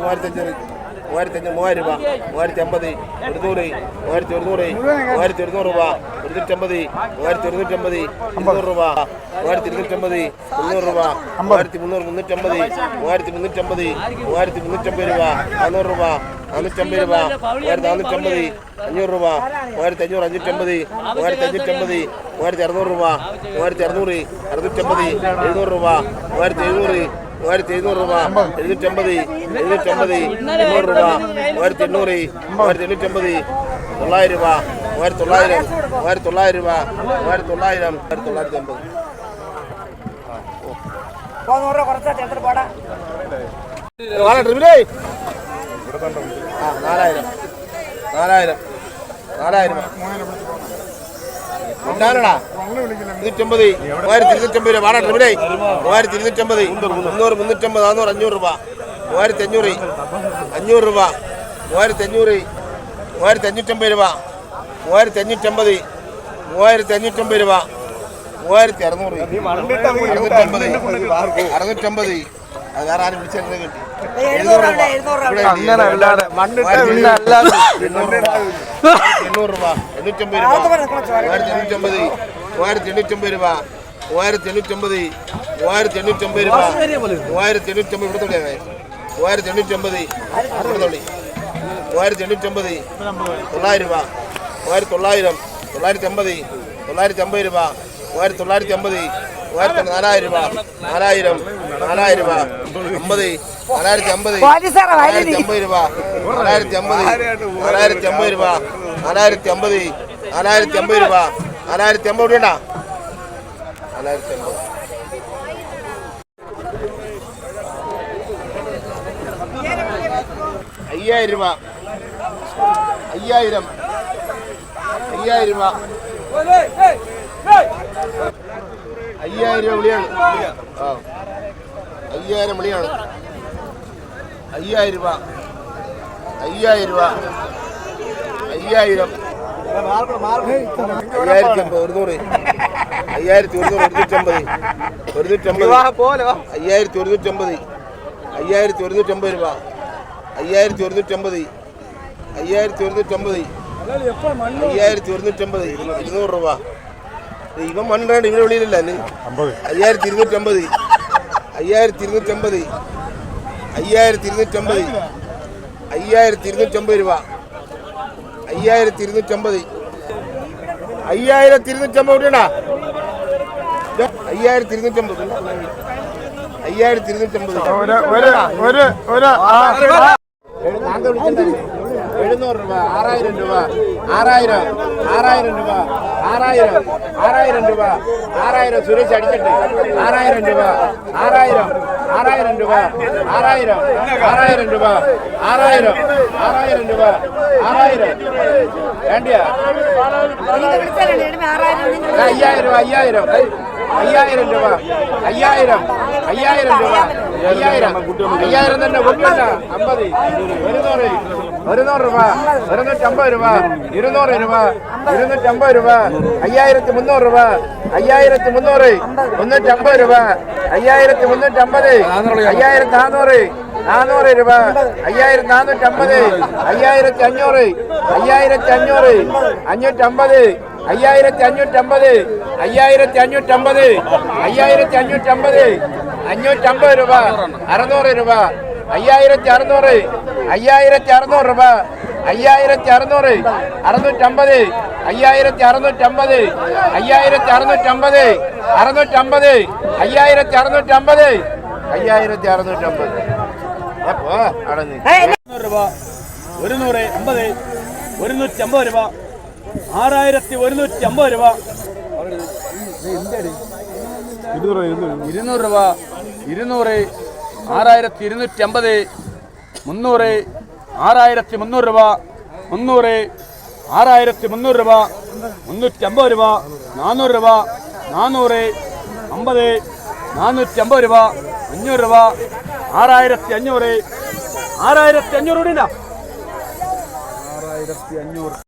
മൂവായിരത്തി അഞ്ഞൂറ് മൂവായിരത്തി അഞ്ഞൂറ് മൂവായിരത്തി അഞ്ഞൂറ് മൂവായിരം രൂപ. മൂവായിരത്തി അമ്പത് ഒരുന്നൂറ് മൂവായിരത്തി ഒരുന്നൂറ് മൂവായിരത്തി ഒരുന്നൂറ് രൂപ. ഇരുന്നൂറ്റമ്പത് മൂവായിരത്തി ഒരുന്നൂറ്റമ്പത് ഇരുന്നൂറ് രൂപ. മൂവായിരത്തി ഇരുന്നൂറ്റമ്പത് മുന്നൂറ് രൂപ. മൂവായിരത്തി മുന്നൂറ് മുന്നൂറ്റമ്പത് മൂവായിരത്തി മുന്നൂറ്റമ്പത് മൂവായിരത്തി മുന്നൂറ്റമ്പത് രൂപ. നാനൂറ് രൂപ നാനൂറ്റമ്പത് രൂപ. മൂവായിരത്തി നാനൂറ്റമ്പത് അഞ്ഞൂറ് രൂപ. മൂവായിരത്തി അഞ്ഞൂറ് അഞ്ഞൂറ്റമ്പത് മൂവായിരത്തി അഞ്ഞൂറ്റമ്പത് മൂവായിരത്തി അറുന്നൂറ് രൂപ. മൂവായിരത്തി അറുന്നൂറ് അറുന്നൂറ്റമ്പത് എഴുന്നൂറ് രൂപ. മൂവായിരത്തി എഴുന്നൂറ് മൂവായിരത്തി എഴുന്നൂറ് രൂപ എഴുന്നൂറ്റമ്പത് എഴുന്നൂറ്റമ്പത് എണ്ണൂറ് രൂപ മൂവായിരത്തി എണ്ണൂറ് മൂവായിരത്തി എണ്ണൂറ്റമ്പത് തൊള്ളായിരം രൂപ മൂവായിരത്തി തൊള്ളായിരം മൂവായിരത്തി തൊള്ളായിരം രൂപ മൂവായിരത്തി തൊള്ളായിരം മൂവായിരത്തി തൊള്ളായിരത്തി അമ്പത് നാലായിരം. നാലായിരം. നാലായിരം ഇരുന്നൂറ്റമ്പത്. മൂവായിരത്തി ഇരുന്നൂറ്റമ്പത് രൂപ. വാടാ ട്രിപ്പിലേ മൂവായിരത്തി ഇരുന്നൂറ്റമ്പത് മുന്നൂറ് മുന്നൂറ്റമ്പത് രൂപ മൂവായിരത്തി അഞ്ഞൂറ് അഞ്ഞൂറ് രൂപ. മൂവായിരത്തി അഞ്ഞൂറ് മൂവായിരത്തി അഞ്ഞൂറ്റമ്പത് രൂപ. മൂവായിരത്തി അഞ്ഞൂറ്റമ്പത് മൂവായിരത്തി അഞ്ഞൂറ്റമ്പത് രൂപ. മൂവായിരത്തി അറുന്നൂറ് അറുന്നൂറ്റമ്പത്. അറുന്നൂറ്റമ്പത്. അത് വേറെ ആരും വിളിച്ചിരുന്നത് കിട്ടി അങ്ങനെ അല്ലാതെ മണ്ണിട്ട പിന്നെ അല്ലാതെ എണ്ണൂറ് രൂപ. എണ്ണൂറ്റമ്പത് രൂപ. മൂവായിരത്തി എണ്ണൂറ്റമ്പത്. മൂവായിരത്തി എണ്ണൂറ്റമ്പത് രൂപ. മൂവായിരത്തി എണ്ണൂറ്റമ്പത്. മൂവായിരത്തി എണ്ണൂറ്റമ്പത് രൂപ. മൂവായിരത്തി എണ്ണൂറ്റമ്പത് ഇവിടെ തൊള്ളിയാ മൂവായിരത്തി എണ്ണൂറ്റമ്പത്. ഇവിടെ തൊള്ളി മൂവായിരത്തി എണ്ണൂറ്റമ്പത്. തൊള്ളായിരം രൂപ. മൂവായിരത്തി തൊള്ളായിരം. തൊള്ളായിരത്തി അമ്പത്. തൊള്ളായിരത്തി അമ്പത് രൂപ. മൂവായിരത്തി തൊള്ളായിരത്തി അമ്പത്. നാലായിരം രൂപ. നാലായിരം. നാലായിരം രൂപ. അമ്പത്. നാലായിരത്തി അമ്പത്. നാലായിരത്തി അമ്പത് രൂപ. നാലായിരത്തി അമ്പത്. നാലായിരത്തി അമ്പത് രൂപ. നാലായിരത്തി അമ്പത്. നാലായിരത്തി അമ്പത് രൂപ. നാലായിരത്തി അമ്പത് വേണ്ട നാലായിരത്തി അമ്പത്. അയ്യായിരം രൂപ. അയ്യായിരം. അയ്യായിരം രൂപ. അയ്യായിരം രൂപ വിളിയാണ്. ആ. അയ്യായിരം വിളിയാണ്. അയ്യായിരം രൂപ. അയ്യായിരം രൂപ. അയ്യായിരം. അയ്യായിരത്തി ഒരുന്നൂറ്. അയ്യായിരത്തി ഒരുന്നൂറ് ഒരുന്നൂറ്റമ്പത്. ഒരുന്നൂറ്റമ്പത്. അയ്യായിരത്തി ഒരുന്നൂറ്റമ്പത്. അയ്യായിരത്തി ഒരുന്നൂറ്റമ്പത് രൂപ. അയ്യായിരത്തി ഒരുന്നൂറ്റമ്പത്. അയ്യായിരത്തി ഒരുന്നൂറ്റമ്പത്. അയ്യായിരത്തി ഒരുന്നൂറ്റമ്പത്. ഇരുന്നൂറ് രൂപ. ഇവൻ മണ്ണാണ് ഇവനെ വെളിയിലല്ല. അയ്യായിരത്തി ഇരുന്നൂറ്റമ്പത് അയ്യായിരത്തി ഇരുന്നൂറ്റമ്പത് അയ്യായിരത്തി ഇരുന്നൂറ്റമ്പത് അയ്യായിരത്തി ഇരുന്നൂറ്റമ്പത് രൂപ അയ്യായിരത്തി ഇരുന്നൂറ്റമ്പത് അയ്യായിരത്തി ഇരുന്നൂറ്റമ്പത് രൂപ അയ്യായിരത്തി ഇരുന്നൂറ്റമ്പത് അയ്യായിരത്തി ഇരുന്നൂറ്റമ്പത് ഒരു ഒരു ഒരു ഒരു ആ, എഴുന്നൂറ് രൂപ ആറായിരം രൂപ ആറായിരം ആറായിരം രൂപ ആറായിരം ആറായിരം രൂപ ആറായിരം സുരേഷ് അടിച്ചിട്ട് ആറായിരം രൂപ ആറായിരം ആറായിരം രൂപ ആറായിരം ആറായിരം രൂപ ആറായിരം ആറായിരം രൂപ ആറായിരം വേണ്ടിയാ അയ്യായിരം രൂപ അയ്യായിരം അയ്യായിരം. അയ്യായിരം തന്നെ കൊണ്ടുവന്ന. അമ്പത്. ഒരുന്നൂറ് ഒരുന്നൂറ് രൂപ. ഒരുന്നൂറ്റമ്പത് രൂപ. ഇരുന്നൂറ് രൂപ. ഇരുന്നൂറ്റമ്പത് രൂപ. അയ്യായിരത്തി മുന്നൂറ് രൂപ. അയ്യായിരത്തി മുന്നൂറ്. മുന്നൂറ്റമ്പത് രൂപ. അയ്യായിരത്തി മുന്നൂറ്റമ്പത്. അയ്യായിരത്തി നാനൂറ് നാനൂറ് രൂപ. അയ്യായിരത്തി നാനൂറ്റമ്പത് അയ്യായിരത്തി അഞ്ഞൂറ്. അയ്യായിരത്തി അഞ്ഞൂറ്. അഞ്ഞൂറ്റമ്പത്. അയ്യായിരത്തി അഞ്ഞൂറ്റമ്പത് അയ്യായിരത്തി അഞ്ഞൂറ്റമ്പത് അയ്യായിരത്തി അഞ്ഞൂറ്റമ്പത് അഞ്ഞൂറ്റമ്പത് രൂപ അറുന്നൂറ് രൂപ അയ്യായിരത്തി അറുന്നൂറ് അയ്യായിരത്തി അറുന്നൂറ് രൂപ അയ്യായിരത്തി അറുന്നൂറ് അറുന്നൂറ്റമ്പത് അയ്യായിരത്തി അറുന്നൂറ്റമ്പത് അയ്യായിരത്തി അറുന്നൂറ്റമ്പത് അറുന്നൂറ്റമ്പത് അയ്യായിരത്തി അറുന്നൂറ്റമ്പത് അയ്യായിരത്തി അറുന്നൂറ്റമ്പത് അപ്പോ അടഞ്ഞു രൂപ അമ്പത് ഒരുന്നൂറ്റി അമ്പത് രൂപ. ആറായിരത്തി ഒരുന്നൂറ്റി അമ്പത് രൂപ ഇരുന്നൂറ് രൂപ ഇരുന്നൂറ് ആറായിരത്തി ഇരുന്നൂറ്റി അമ്പത് മുന്നൂറ് ആറായിരത്തി മുന്നൂറ് രൂപ മുന്നൂറ് ആറായിരത്തി മുന്നൂറ് രൂപ മുന്നൂറ്റി അമ്പത് രൂപ നാനൂറ് രൂപ നാനൂറ് അമ്പത് നാനൂറ്റി അമ്പത് രൂപ അഞ്ഞൂറ് രൂപ ആറായിരത്തി അഞ്ഞൂറ് ആറായിരത്തി അഞ്ഞൂറ് കൂടി ആറായിരത്തി അഞ്ഞൂറ്